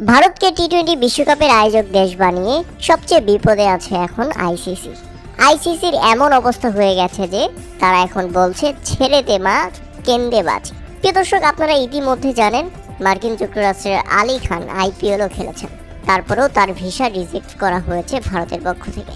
ভারতকে T twenty বিশ্বকাপের আয়োজক দেশ বানিয়ে সবচেয়ে বিপদে আছে এখন আইসিসি আইসিসির এমন অবস্থা হয়ে গেছে যে তারা এখন বলছে, ছেড়ে দে মা, কেন্দে বাজ। প্রিয় দর্শক, আপনারা ইতিমধ্যে জানেন, মার্কিন যুক্তরাষ্ট্রের আলী খান আইপিএলও খেলেছেন। তারপরেও তার ভিসা রিজেক্ট করা হয়েছে ভারতের পক্ষ থেকে।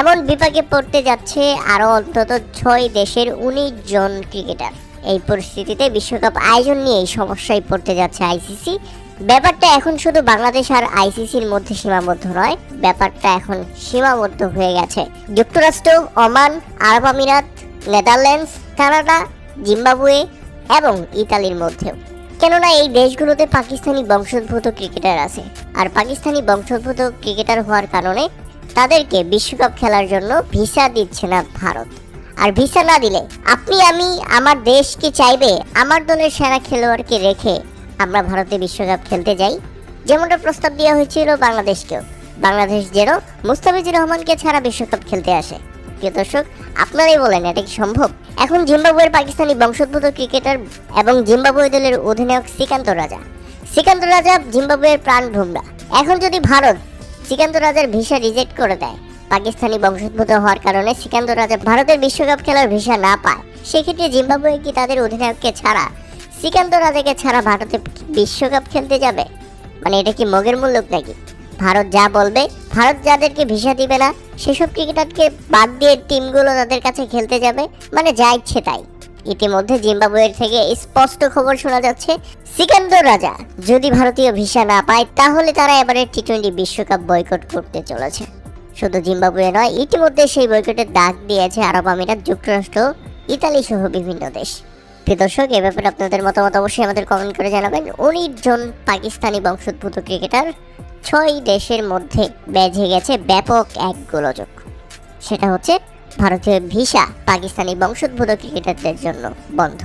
এমন বিপাকে পড়তে যাচ্ছে আরও অন্তত ছয় দেশের উনিশ জন ক্রিকেটার। এই পরিস্থিতিতে বিশ্বকাপ আয়োজন নিয়ে এই সমস্যায় পড়তে যাচ্ছে আইসিসি ব্যাপারটা এখন শুধু বাংলাদেশ আর আইসিসির মধ্যে সীমাবদ্ধ নয়, ব্যাপারটা এখন সীমাবদ্ধ হয়ে গেছে। যুক্তরাষ্ট্র, ওমান, আরব আমিরাত, নেদারল্যান্ডস, কানাডা, জিম্বাবুয়ে এবং ইতালির মধ্যেও। কেননা এই দেশগুলোতে পাকিস্তানি বংশোদ্ভূত ক্রিকেটার আছে। আর পাকিস্তানি বংশোদ্ভূত ক্রিকেটার হওয়ার কারণে তাদেরকে বিশ্বকাপ খেলার জন্য ভিসা দিচ্ছে না ভারত। আর ভিসা না দিলে আপনি, আমি, আমার দেশ কি চাইবে? আমার দলের সেরা খেলোয়াড়কে রেখে আমরা ভারতে বিশ্বকাপ খেলতে যাই। যেমনটা প্রস্তাব দেওয়া হয়েছিল বাংলাদেশকেও। বাংলাদেশ যেন মুস্তাফিজুর রহমানকে ছাড়া বিশ্বকাপ খেলতে আসে। প্রিয় দর্শক, আপনারাই বলেন, এটা কি সম্ভব? এখন জিম্বাবুয়ের পাকিস্তানি বংশোদ্ভূত ক্রিকেটার এবং জিম্বাবুয়ে দলের অধিনায়ক শ্রীকান্ত রাজা। শ্রীকান্ত রাজা জিম্বাবুয়ের প্রাণ ভোমরা। এখন যদি ভারত শ্রীকান্ত রাজার ভিসা রিজেক্ট করে দেয়, পাকিস্তানি বংশোদ্ভূত হওয়ার কারণে শ্রীকান্ত রাজা ভারতের বিশ্বকাপ খেলার ভিসা না পায়, সেক্ষেত্রে জিম্বাবুয়ে কি তাদের অধিনায়ককে ছাড়া শ্রীকান্ত রাজাকে ছাড়া ভারতে বিশ্বকাপ খেলতে যাবে? মানে এটা কি মগের মূল্য নাকি? ভারত যা বলবে, ভারত যাদেরকে ভিসা দিবে না, সেসব ক্রিকেটারকে বাদ দিয়ে টিমগুলো তাদের কাছে খেলতে যাবে? মানে যা ইচ্ছে তাই। ইতিমধ্যে জিম্বাবুয়ের থেকে স্পষ্ট খবর শোনা যাচ্ছে সিকান্দর রাজা যদি ভারতীয় ভিসা না পায়, তাহলে তারা এবারে টি টোয়েন্টি বিশ্বকাপ বয়কট করতে চলেছে। শুধু জিম্বাবুয়ে নয়, ইতিমধ্যে সেই বয়কটের ডাক দিয়েছে আরব আমিরাত, যুক্তরাষ্ট্র, ইতালি সহ বিভিন্ন দেশ। প্রিয় দর্শক, এ ব্যাপারে আপনাদের মতামত অবশ্যই আমাদের কমেন্ট করে জানাবেন। উনিশ জন পাকিস্তানি বংশোদ্ভূত ক্রিকেটার ছয় দেশের মধ্যে বেজে গেছে ব্যাপক এক গোলযোগ। সেটা হচ্ছে ভারতীয় ভিসা, পাকিস্তানি বংশোদ্ভূত ক্রিকেটারদের জন্য বন্ধ।